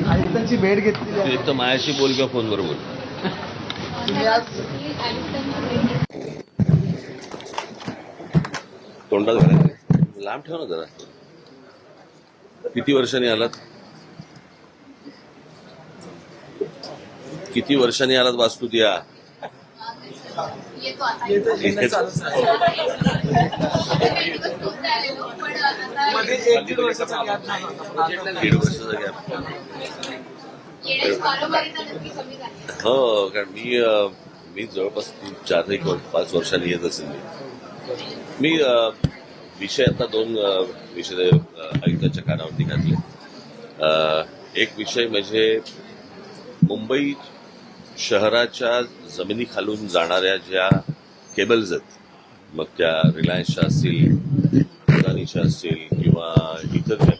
मोदींची भेट आहे एक तर मायाशी बोल किंवा फोनवर बोल. तुम्ही आज तोंडात लांब ठेव ना जरा. किती वर्षांनी आलात? किती वर्षांनी आलात वास्तूत या? येतो आता येतो चालूच आहे. मध्ये एक दीड वर्षाचा गॅप हो कारण मी मी जवळपास चार एक वर्ष- पाच वर्षांनी येत असेल मी. विषय आता दोन विषय आयुक्ताच्या कानावरती घातले. एक विषय म्हणजे मुंबई शहराच्या जमिनी खालून जाणाऱ्या ज्या केबल्स आहेत मग त्या रिलायन्सच्या असतील अदानीच्या असतील किंवा इतर ज्या